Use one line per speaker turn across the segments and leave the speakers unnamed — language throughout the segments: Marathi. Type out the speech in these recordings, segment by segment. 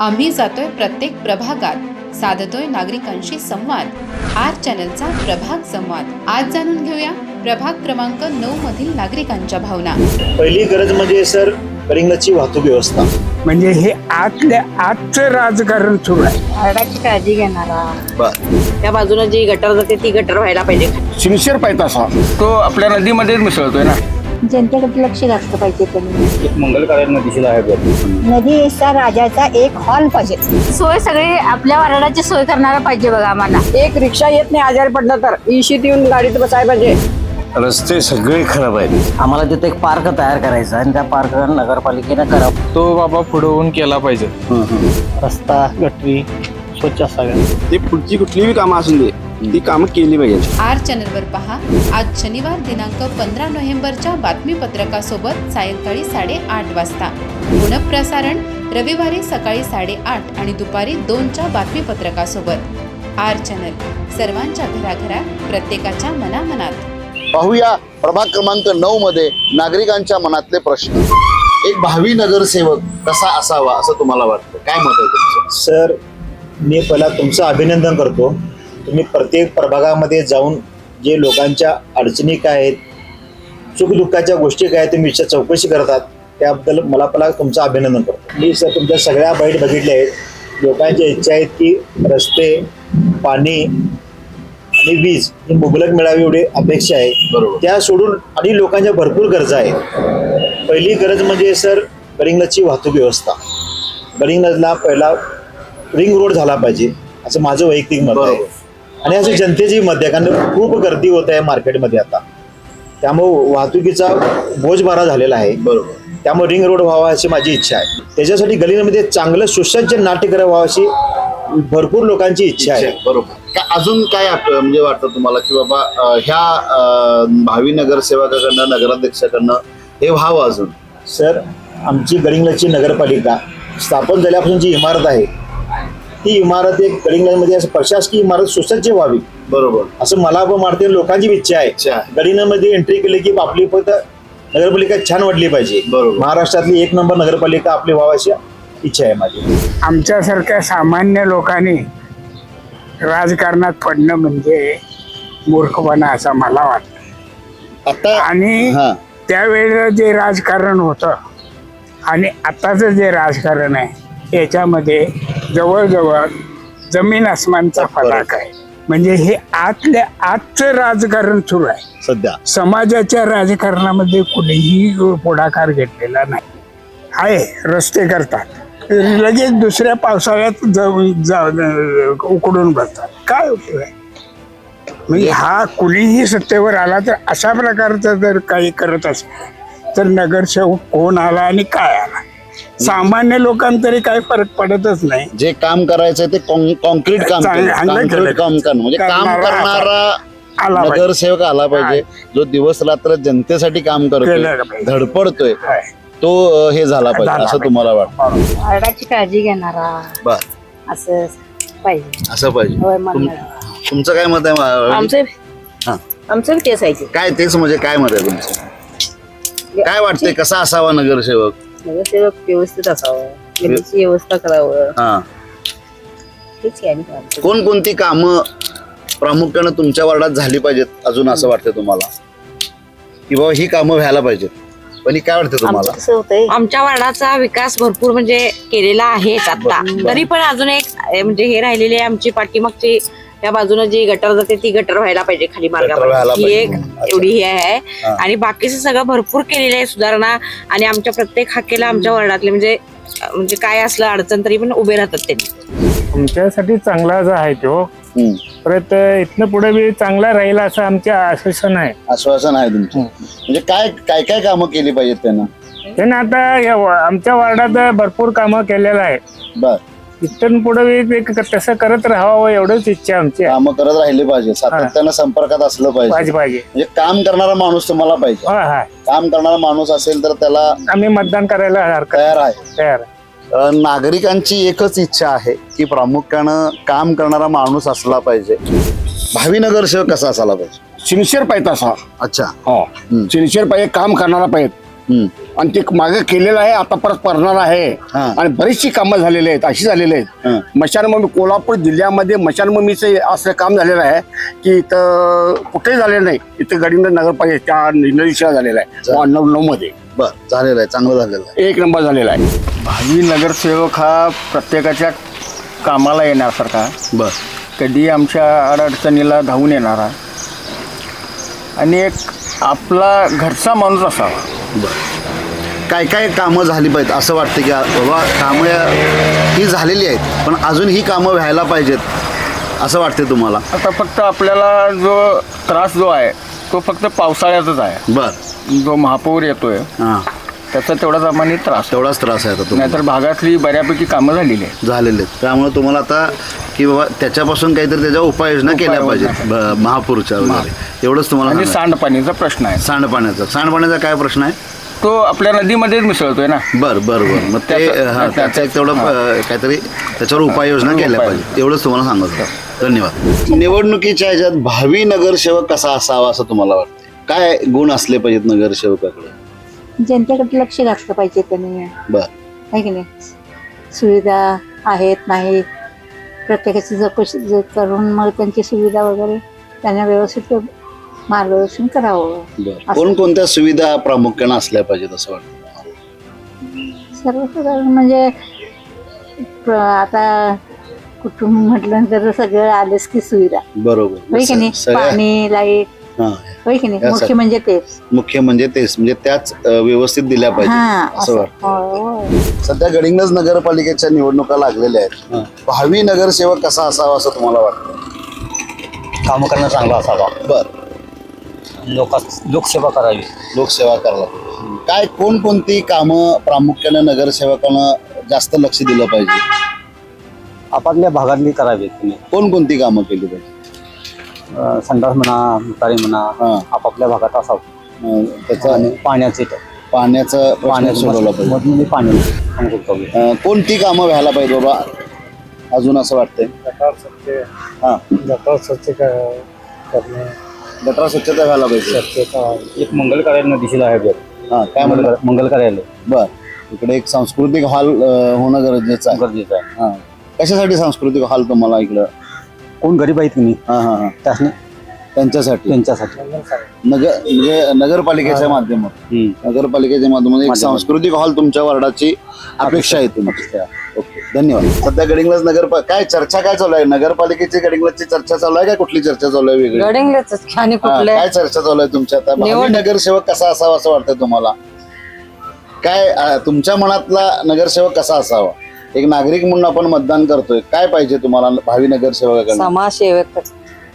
आम्ही जातोय प्रत्येक प्रभागात साधतोय नागरिकांशी संवाद. आर चॅनलचा प्रभाग संवाद. आज जाणून घेऊया प्रभाग क्रमांक नऊ मधील नागरिकांच्या भावना.
पहिली गरज म्हणजे सर कलिंगची वाहतूक व्यवस्था.
म्हणजे हे आतल्या आजचं राजकारण सुरू आहे.
झाडाची काळजी घेणारा. त्या बाजूने जी गटर जाते ती गटर व्हायला पाहिजे.
सिन्सिअर पाहिजे असा. तो आपल्या नदीमध्येच मिसळतोय ना?
जनतेकडे लक्ष घातलं पाहिजे त्यांनी
एक मंगल कार्य दिशेला आहे
नदीचा राजाचा एक हॉल पाहिजे.
सोय सगळी आपल्या वारडाची सोय करणारा पाहिजे बघा आम्हाला.
एक रिक्षा येत नाही आजारी पडलं तर. इशीत येऊन गाडीत बसायला पाहिजे.
रस्ते सगळे खराब आहेत.
आम्हाला तिथे एक पार्क तयार करायचा आणि त्या पार्क नगरपालिकेनं करावं.
तो बाबा पुढे होऊन केला पाहिजे.
रस्ता गटरी स्वच्छ असाव्या.
ते पुढची कुठलीही कामं असून दे. ती कामं केली पाहिजे.
आर चॅनलवर पहा. आज शनिवार दिनांक पंधरा नोव्हेंबरच्या बातमीपत्रकासोबत सायंकाळी साडेआठ वाजता. पुनःप्रसारण रविवारी सकाळी साडेआठ आणि दुपारी दोनच्या बातमीपत्रकासोबत. आर चॅनल सर्वांच्या घराघरात प्रत्येकाच्या मनामनात.
पाहूया प्रभाग क्रमांक नऊ मध्ये नागरिकांच्या मनातले प्रश्न. एक भावी नगरसेवक कसा असावा असं तुम्हाला वाटतं? काय मत आहे तुमचं?
सर मी पहिला तुमचं अभिनंदन करतो. तुम्ही प्रत्येक प्रभागामध्ये जाऊन जे लोकांच्या अडचणी काय आहेत सुखदुःखाच्या गोष्टी काय आहेत तुम्ही विचार चौकशी करतात त्याबद्दल मला पहिला तुमचं अभिनंदन करतो. मी सर तुमच्या सगळ्या बाईट बघितल्या आहेत. लोकांच्या इच्छा आहेत की रस्ते पाणी आणि वीज ही मुबलक मिळावी एवढी अपेक्षा आहे.
बरोबर.
त्या सोडून आणि लोकांच्या भरपूर गरजा आहेत. पहिली गरज म्हणजे सर कलिंगची वाहतूक व्यवस्था. कलिंगला पहिला रिंग रोड झाला पाहिजे असं माझं वैयक्तिक मत आहे. आणि असं जनतेची मत आहे कारण खूप गर्दी होत आहे मार्केटमध्ये आता. त्यामुळं वाहतुकीचा बोज बरा झालेला आहे.
बरोबर.
त्यामुळे रिंग रोड व्हावा अशी माझी इच्छा आहे. त्याच्यासाठी गलिंगमध्ये चांगलं सुसज्ज नाट्यगृह व्हावं अशी भरपूर लोकांची इच्छा आहे.
बरोबर. का अजून काय आप- म्हणजे वाटतं तुम्हाला की बाबा अं, ह्या अं, भावी नगरसेवकाकडनं नगराध्यक्षाकडनं हे व्हावं अजून?
सर आमची गडिंग्लजची नगरपालिका स्थापन झाल्यापासून जी इमारत आहे. ती इमारत एक गडिंग्लजमध्ये असं प्रशासकीय इमारत सुसज्ज व्हावी.
बरोबर.
असं मला पण वाटते लोकांची इच्छा आहे. गडिंगलजमध्ये एंट्री केली की आपली फक्त नगरपालिका छान वाटली पाहिजे.
बरोबर.
महाराष्ट्रातली एक नंबर नगरपालिका आपली व्हावी अशी इच्छा आहे माझी.
आमच्यासारख्या सामान्य लोकांनी राजकारणात पडणं म्हणजे मूर्खपणा असं मला वाटतं.
आता
आणि
हा.
त्यावेळेला जे राजकारण होतं आणि आताचं जे राजकारण आहे याच्यामध्ये जवळजवळ जमीन आसमानचा फरक. आहे. म्हणजे हे आतल्या आजचं राजकारण सुरू आहे.
सध्या.
समाजाच्या राजकारणामध्ये कुणीही पुढाकार घेतलेला नाही. आहे रस्ते करतात. लगेच दुसऱ्या पावसाळ्यात जाऊन जा- उकडून बसतात काय उपयोग आहे? म्हणजे हा कुणीही सत्तेवर आला तर अशा प्रकारचं जर काही करत असेल तर नगरसेवक कोण आला आणि काय आला? सामान्य लोकांतरी काही फरक पडतच नाही.
जे काम करायचं ते कॉन्क्रीट काम
चांगलं- चांगलं केलं.
कॉन्क्रीट काम करणं. म्हणजे काम
करणारा
करणारा
आला पाहिजे.
नगरसेवक आला पाहिजे. जो दिवस रात्र जनतेसाठी काम
केलं
करतोय
पाहिजे.
धडपडतोय
काय.
तो अं, हे झाला पाहिजे
झाला
असं. तुम्हाला वाटतं?
झाडाची काळजी घेणारा.
बर.
असं पाहिजे.
असं पाहिजे.
होय
तुम-
म्हणणार
तुमचं काय मत आहे मा-
आमचे
हा.
आमचं बी तेच आहे की.
काय तेच म्हणजे काय मत आहे तुमचं? काय वाटतंय कसा असावा नगरसेवक?
नगरसेवक व्यवस्थित असावं. गलीची व्यवस्था करावं.
हा.
हेच आहे आमचं.
कोणकोणती कामं प्रामुख्यानं तुमच्या वार्डात झाली पाहिजेत अजून असं वाटतं तुम्हाला? की बाबा ही कामं व्हायला पाहिजेत. पण ही काय वाटतं तुम्हाला?
आमचं कसं होतंय?
आमच्या वार्डाचा विकास भरपूर म्हणजे केलेला आहेच आता. तरी पण अजून एक अं, म्हणजे हे राहिलेली आहे आमची पाठीमागची त्या बाजूने जी गटर जाते ती गटर व्हायला पाहिजे खाली मार्गावर. ही. एक. एवढी हे आहे. आणि बाकीचं सगळं भरपूर केलेलं आहे सुधारणा आणि आमच्या प्रत्येक हाकेला आमच्या वार्डातले म्हणजे म्हणजे काय असलं अडचण तरी पण उभे राहतात त्यांनी
तुमच्यासाठी चांगलाच आहे तो. परत इथनं पुढे बी चांगला राहील असं आमचे आश्वासन आहे.
आश्वासन आहे तुमचं. म्हणजे काय काय काय कामं केली पाहिजेत त्यांना?
त्यानं आता या वा- आमच्या वार्डात भरपूर कामं केलेलं आहे.
बर.
इथून पुढे तसं करत राहावं एवढंच इच्छा आमची आहे.
कामं करत राहिले पाहिजे. सातत्यानं संपर्कात असलं पाहिजे.
पाहिजे पाहिजे.
म्हणजे काम करणारा माणूस तुम्हाला पाहिजे.
हा हा.
काम करणारा माणूस असेल तर त्याला
आम्ही मतदान करायला हरकत
तयार आहे.
तयार आहे.
अ, नागरिकांची एकच इच्छा आहे की प्रामुख्यानं काम करणारा माणूस असला पाहिजे. भावी नगरसेवक कसा असायला पाहिजे?
सिन्सिअर पाहिजे असा.
अच्छा.
हो.
हम्म.
सिन्सिअर पाहिजे काम करणारा पाहिजे.
आणि ते मागे केलेलं आहे आता परत करणार आहे.
हा.
आणि बरीचशी कामं झालेली आहेत अशी झालेली. आहेत. मशानभूमी कोल्हापूर जिल्ह्यामध्ये मशानभूमीचं असं काम झालेलं आहे की इथं कुठेही झालेलं नाही. इथं गडिंग नगरपालिकेच्या नदीशिवाय झालेलं आहे नऊ नऊ मध्ये.
बर झालेलं आहे चांगलं झालेलं आहे.
एक नंबर झालेला आहे. भावी नगरसेवक हा प्रत्येकाच्या कामाला येण्यासारखा.
बर.
कधी आमच्या अडचणीला धावून येणारा. आणि एक आपला घरचा माणूस असावा.
काय काय कामं झाली पाहिजेत असं वाटतं की बाबा कामं या- ही झालेली आहेत पण अजून ही कामं व्हायला पाहिजेत असं वाटते तुम्हाला?
आता फक्त आपल्याला जो त्रास जो आहे तो फक्त पावसाळ्याचाच आहे.
बर.
जो महापूर येतोय
हां.
त्याचा तेवढाच आम्हाला त्रास.
तेवढाच त्रास आहे आता तुम्हाला.
नाहीतर भागातली बऱ्यापैकी कामं झालेली आहे
झालेले आहेत. त्यामुळे तुम्हाला आता की बाबा त्याच्यापासून काहीतरी त्याच्या उपाययोजना केल्या
उपाययोजना
पाहिजेत ब- महापूरच्या वगैरे. एवढंच तुम्हाला
आणि
सांगायचं.
सांडपाणीचा प्रश्न आहे.
सांडपाण्याचा सांडपाण्याचा काय प्रश्न आहे?
तो आपल्या नदीमध्येच मिसळतोय ना.
बर बर बर. मग ते
त्याचं-
हा, त्याचं एक तेवढं अं, काहीतरी त्याच्यावर उपाययोजना केल्या
उपाय-
पाहिजे एवढंच तुम्हाला सांगत होतो. धन्यवाद. निवडणुकीच्या ह्याच्यात भावी नगरसेवक कसा असावा असं तुम्हाला वाटतं काय गुण असले पाहिजेत नगरसेवकाकडे?
जनतेकडे लक्ष घातलं पाहिजे त्यांनी.
बर.
आहे की नाही? सुविधा आहेत नाही. प्रत्येकाची चौकशी ज- करून मग त्यांची सुविधा वगैरे त्यांना व्यवस्थित मार्गदर्शन करावं.
बर.
असं.
कोणकोणत्या सुविधा प्रामुख्याने असल्या पाहिजेत असं वाटतं
सर्वसाधारण म्हणजे प्र- आता कुटुंब म्हटलं तर सगळं आलंच की सुविधा.
बरोबर.
होय की नाही?
स- सगळ्या
पाणी
लाइट
होय की नाही?
यासाठी.
मुख्य म्हणजे तेच.
मुख्य म्हणजे तेच. म्हणजे त्याच अं, व्यवस्थित दिल्या
हा
पाहिजे असं
असं.
वाटतं.
हो.
सध्या गडिंग्लज नगरपालिकेच्या निवडणुका लागलेल्या आहेत. भावी नगरसेवक कसा असावा असं तुम्हाला वाटतं?
काम करणं चांगलं असावा.
बर.
लोक लोकसेवा करावी.
लोकसेवा करायला. पाहिजे. काय कोणकोणती कामं प्रामुख्याने नगरसेवकानं जास्त लक्ष दिलं पाहिजे?
आपापल्या भागातली करावी तुम्ही.
कोणकोणती कामं केली पाहिजे?
अं, संडास म्हणा मुतारी म्हणा
हा.
आपापल्या भागात असावं.
अं, त्याचं
आणि पाण्याचे तर
पाण्याचं पाण्यात सोडवलं पाहिजे.
मधमध्ये पाणी.
अं, कोणती कामं व्हायला पाहिजे बाबा? अजून असं वाटतंय? हा. गटार स्वच्छता व्हायला पाहिजे.
एक मंगल कार्यालय दिशेला आहे बघ.
हा काय म्हणलं
मंगल मंगल कार्यालय.
बर. इकडे एक सांस्कृतिक हॉल होणं गरजेचं आहे.
गरजेचं आहे.
हा. कशासाठी सांस्कृतिक हॉल तुम्हाला इकडं?
कोण गरीब आहेत की नाही?
हा हा हा.
त्यासने
त्यांच्यासाठी.
त्यांच्यासाठी.
नगर म्हणजे नगरपालिकेच्या माध्यमातून.
हम्म.
नगरपालिकेच्या माध्यमातून एक. सांस्कृतिक हॉल तुमच्या वार्डाची अपेक्षा. आहे तुमची ओके. धन्यवाद. सध्या गडिंग्लज नगर काय चर्चा काय चालू आहे? नगरपालिकेची गडिंग्लजची चर्चा चालू आहे का? कुठली चर्चा चालू आहे वेगळी?
गडिंगलच आणि
हा,
कुठले?
काय चर्चा चालू आहे तुमच्या? आता भावी
निवड-
नगरसेवक कसा असावा असं वाटतं तुम्हाला? काय अं, तुमच्या मनातला नगरसेवक कसा असावा? एक नागरिक म्हणून आपण मतदान करतोय. काय पाहिजे तुम्हाला भावी नगरसेवकाकडे
समाजसेवक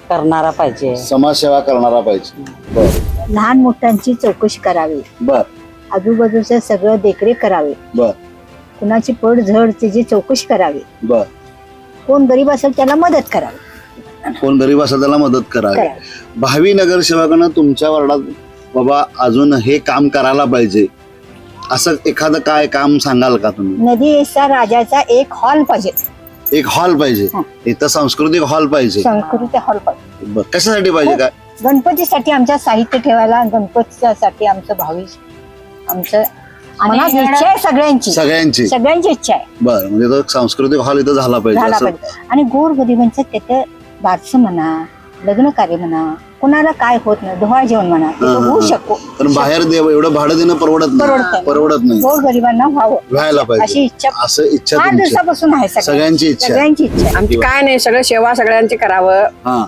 करणारा पाहिजे.
समाजसेवा करणारा पाहिजे. बर.
लहान मोठ्यांची चौकशी करावी.
बर.
आजूबाजूचं सगळं देखरेख करावी.
बर.
कुणाची पड झड त्याची चौकशी करावी.
बर.
कोण गरीब असेल त्याला मदत करावी.
कोण गरीब असेल त्याला मदत करावी.
करावी.
भावी नगरसेवकानं तुमच्या वार्डात बाबा अजून हे काम करायला पाहिजे. असं एखादं काय काम सांगाल का तुम्ही?
नदीचा राजाचा एक हॉल पाहिजे.
एक हॉल पाहिजे.
हं.
इथं सांस्कृतिक हॉल पाहिजे.
संस्कृती हॉल पाहिजे.
बर कशासाठी पाहिजे काय?
गणपतीसाठी आमच्या साहित्य ठेवायला गणपतीसाठी आमचं भावी आमचं मनात इच्छा आहे सगळ्यांची.
सगळ्यांची.
सगळ्यांची इच्छा आहे.
बर म्हणजे तो सांस्कृतिक हॉल इथं झाला पाहिजे
झाला
असं.
पाहिजे. आणि गोर गरिबांचं तिथं बारसं म्हणा लग्न कार्य म्हणा कुणाला काय होत नाही डोहाळ जेवण म्हणा
हा, हा,
होऊ
हा.
शकतो.
पण बाहेर दे एवढं भाडं देणं परवडत
परवडत
नाही.
नाही.
परवडत नाही.
गोर गरिबांना व्हावं.
व्हायला
अशी
पाहिजे.
इच्छा
असं इच्छा
फार
तुमची.
दिवसापासून आहे सगळ्या-
सगळ्यांची इच्छा. आहे.
सगळ्यांची इच्छा. आहे.
आमची काय नाही सगळं सेवा सगळ्यांची करावं.
हा.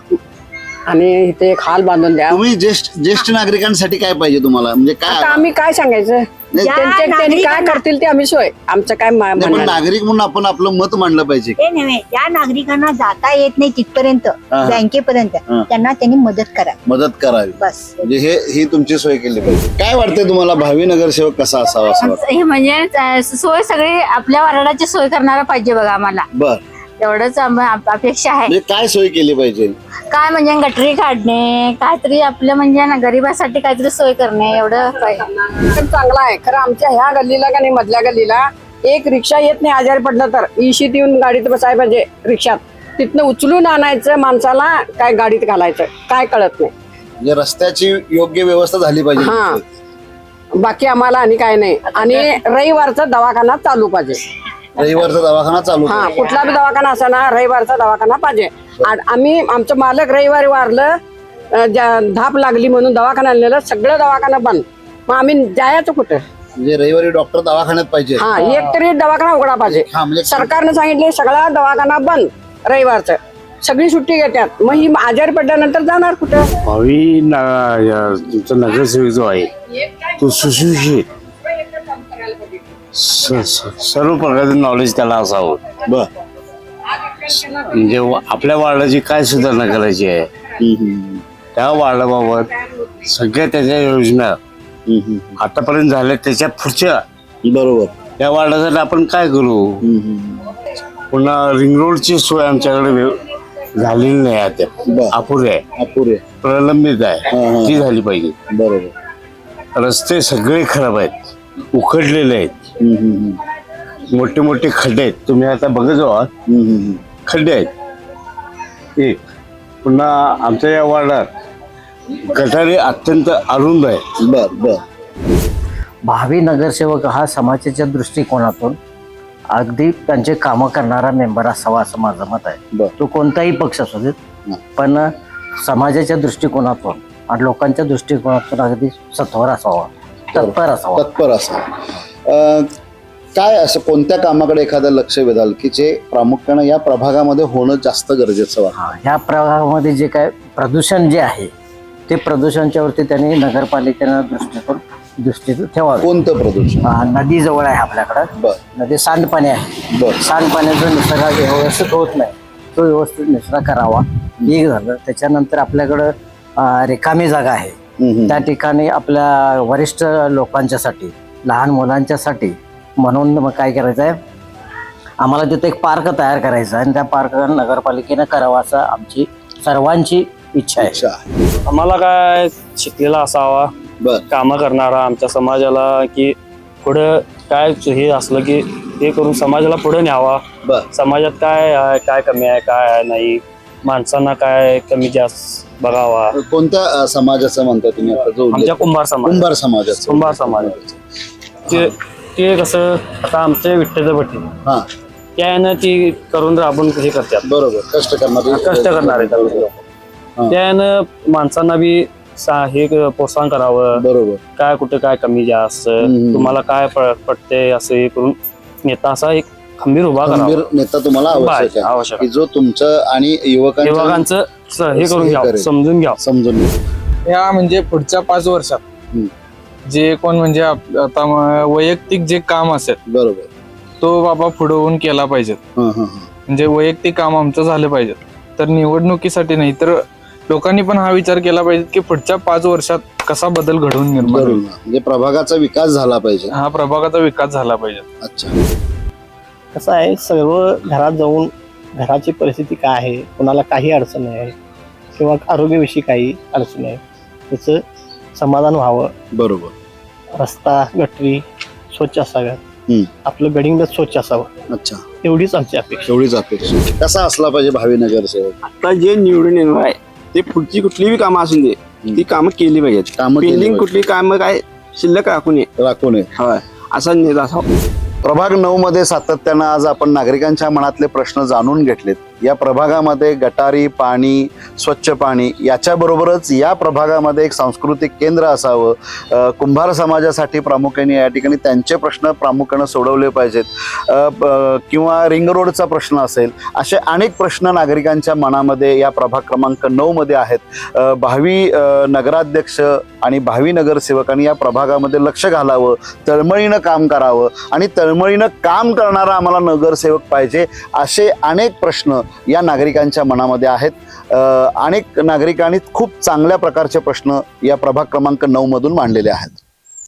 आणि इथे एक हॉल बांधून द्या.
तुम्ही ज्येष्ठ ज्येष्ठ नागरिकांसाठी काय पाहिजे तुम्हाला? म्हणजे काय
आता आम्ही काय सांगायचं? त्यांचे त्यांनी काय
नागरिकांना-
करतील ते आम्ही सोय. आमचं काय मा-
नाही, पण
म्हणणं नाही.
नागरिक म्हणून आपण आपलं मत मांडलं पाहिजे.
ते नव्हे त्या नागरिकांना जाता येत नाही तिथपर्यंत
हा.
बँकेपर्यंत.
हा.
त्यांना त्यांनी मदत करावी.
मदत करावी.
बस.
म्हणजे हे ही तुमची सोय केली पाहिजे. काय वाटतंय तुम्हाला? भावी नगरसेवक कसा असावा? असं वाटतं
हे म्हणजे अं, सोय सगळी आपल्या वार्डाची सोय करणारा पाहिजे बघा आम्हाला.
बर.
आम- आप- अपेक्षा आहे.
म्हणजे काय सोय केली पाहिजे?
काय म्हणजे गटरी काढणे काहीतरी आपलं म्हणजे ना गरिबासाठी काहीतरी सोय करणे एवढं पाहिजे
पण चांगला आहे. खरं आमच्या ह्या गल्लीला का नाही मधल्या गल्लीला एक रिक्षा येत नाही आजारी पडलं तर. इशीत येऊन गाडीत बसायला पाहिजे रिक्षात. तिथनं उचलून आणायचं माणसाला काय गाडीत घालायचं काय कळत नाही.
म्हणजे रस्त्याची योग्य व्यवस्था झाली
हा.
पाहिजे
बाकी आम्हाला आणि काय नाही. आणि रविवारचा दवाखाना चालू पाहिजे.
रविवारचा दवाखाना चालू
हा. कुठला बी दवाखाना असा ना रविवारचा दवाखाना पाहिजे. आणि आम्ही आमचं मालक रविवारी वारलं अं, ज्या- धाप लागली म्हणून दवाखाना आणलेलं सगळं दवाखाना बंद. मग आम्ही जायचं कुठं?
म्हणजे रविवारी डॉक्टर दवाखान्यात पाहिजे.
हा एक तरी दवाखाना उघडा पाहिजे.
हा म्हणजे
सरकारनं सांगितले सगळा दवाखाना बंद रविवारचं. सगळी सुट्टी घेतात. मग ही आजारी पडल्यानंतर जाणार कुठं?
भावी ना- या तुमचा नगरसेवक जो आहे तो सुशिक्षित. सर्व प्रकारचं नॉलेज त्याला असावं.
बर.
म्हणजे आपल्या वार्डाची काय सुधारणा करायची आहे? त्या वार्डाबाबत सगळ्या त्याच्या योजना आतापर्यंत झाल्या त्याच्या पुढच्या
बरोबर.
त्या वार्डासाठी आपण काय करू? पुन्हा रिंग रोडची सोय आमच्याकडे झालेली नाही आता. अपुरी आहे.
अपुरे
प्रलंबित आहे. ती झाली पाहिजे.
बरोबर.
रस्ते सगळे खराब आहेत. उखडलेले आहेत. मोठे मोठे खड्डे आहेत. तुम्ही आता बघत आहात
हम्म, हम्म,
खड्डे आहेत. एक पुन्हा आमच्या या वार्डात गटारे अत्यंत अरुंद आहे.
बर बर.
भावी नगरसेवक हा समाजाच्या दृष्टिकोनातून अगदी त्यांचे कामं करणारा मेंबर असावा असं माझं मत आहे.
बर.
तो कोणताही पक्ष असू देत
हं.
पण समाजाच्या दृष्टिकोनातून आणि लोकांच्या दृष्टिकोनातून अगदी सत्वर असावा तत्पर असावा.
तत्पर असा अं, काय असं कोणत्या कामाकडे एखादं लक्ष वेधाल की जे प्रामुख्यानं या प्रभागामध्ये होणं जास्त गरजेचं वाटतं?
हा, ह्या प्रभागामध्ये जे काय प्रदूषण जे आहे ते प्रदूषणच्या वरती त्यांनी नगरपालिकेनं दृष्टिकोन दृष्टी ठेवावे.
कोणतं प्रदूषण?
हा, नदी जवळ आहे आपल्याकडं.
बर.
नदी सांडपाणी आहे.
बर.
सांडपाण्याचा निसर्ग व्यवस्थित होत नाही तो व्यवस्थित निसर्ग करावा. एक झालं. त्याच्यानंतर आपल्याकडं रिकामी जागा आहे. त्या ठिकाणी आपल्या वरिष्ठ लोकांच्यासाठी लहान मुलांच्यासाठी म्हणून मग काय करायचं आहे? आम्हाला तिथे एक पार्क तयार करायचा आहे आणि त्या पार्क नगरपालिकेनं करावा असं आमची सर्वांची इच्छा आहे.
आम्हाला काय शिकलेला असावा
बर.
कामं करणारा आमच्या समाजाला की पुढं काय हे असलं की हे करून समाजाला पुढे न्यावा.
बर.
समाजात काय आहे काय कमी आहे काय आहे नाही माणसांना काय कमी जास्त बघावा.
कोणत्या अं, समाजाचं म्हणता तुम्ही आता? जो उल्लेख-
आमच्या कुंभार समाज.
कुंभार समाजाचं.
कुंभार समाज. ते ते कसं आता आमचे विठ्ठलचं भट्टी.
हा.
त्यानं ती करून राबून हे करतात.
बरोबर कष्ट करणारे
कष्ट करणारे
हा.
त्यानं माणसांना बी सा- हे प्रोत्साहन करावं.
बरोबर.
काय कुठे काय कमी जास्त
हम्म.
तुम्हाला काय प- पटते असं हे करून नेता असा एक खंबीर उभा
खंबीर
करावा
नेता तुम्हाला आवश्यक आहे.
आवश्यक
की जो तुमचं आणि
युवकांचं स- हे करून
हे
घ्यावं
करेल.
समजून घ्यावं.
समजून घ्या.
या म्हणजे पुढच्या पाच वर्षात.
हम्म.
जे कोण म्हणजे आप- आता म- वैयक्तिक जे काम असेल
बरोबर.
तो बाबा पुढे होऊन केला पाहिजे
हा हा हा.
म्हणजे वैयक्तिक काम आमचं झालं पाहिजे तर निवडणुकीसाठी नाही तर लोकांनी पण हा विचार केला पाहिजे की पुढच्या पाच वर्षात कसा बदल घडवून निर्माण
बरोबर.
होईल.
म्हणजे प्रभागाचा विकास झाला पाहिजे.
हा प्रभागाचा विकास झाला पाहिजे.
अच्छा.
कसं आहे सर्व घरात जाऊन घराची परिस्थिती काय आहे कुणाला काही अडचण आहे किंवा आरोग्याविषयी काही अडचण आहे त्याचं समाधान व्हावं.
बरोबर.
रस्ता गटरी स्वच्छ असाव्यात.
हम्म.
आपलं गडिंग स्वच्छ असावं.
अच्छा.
एवढीच आमची अपेक्षा.
एवढीच अपेक्षा. कसा असला पाहिजे भावी नगरसेवक
आता जे निवडून येणार आहे ते पुढची कुठली बी कामं असून दे ती कामं केली पाहिजेत.
कामं केली
पेंडिंग
पाहिजेत.
कुठली कामं काय शिल्लक राखून ये.
राखू नये
होय. असा असावा
प्रभाग नऊ मध्ये सातत्यानं आज आपण नागरिकांच्या मनातले प्रश्न जाणून घेतलेत. या प्रभागामध्ये गटारी पाणी स्वच्छ पाणी याच्याबरोबरच या प्रभागामध्ये एक सांस्कृतिक केंद्र असावं. कुंभार समाजासाठी प्रामुख्याने या ठिकाणी त्यांचे प्रश्न प्रामुख्यानं सोडवले पाहिजेत. किंवा रिंग रोडचा प्रश्न असेल असे अनेक प्रश्न नागरिकांच्या मनामध्ये या प्रभाग क्रमांक नऊमध्ये आहेत. भावी नगराध्यक्ष आणि भावी नगरसेवकांनी या प्रभागामध्ये लक्ष घालावं तळमळीनं काम करावं आणि तळमळीनं काम करणारा आम्हाला नगरसेवक पाहिजे असे अनेक प्रश्न या नागरिकांच्या मनामध्ये आहेत. अनेक नागरिकांनी खूप चांगल्या प्रकारचे प्रश्न या प्रभाग क्रमांक नऊमधून मांडलेले आहेत.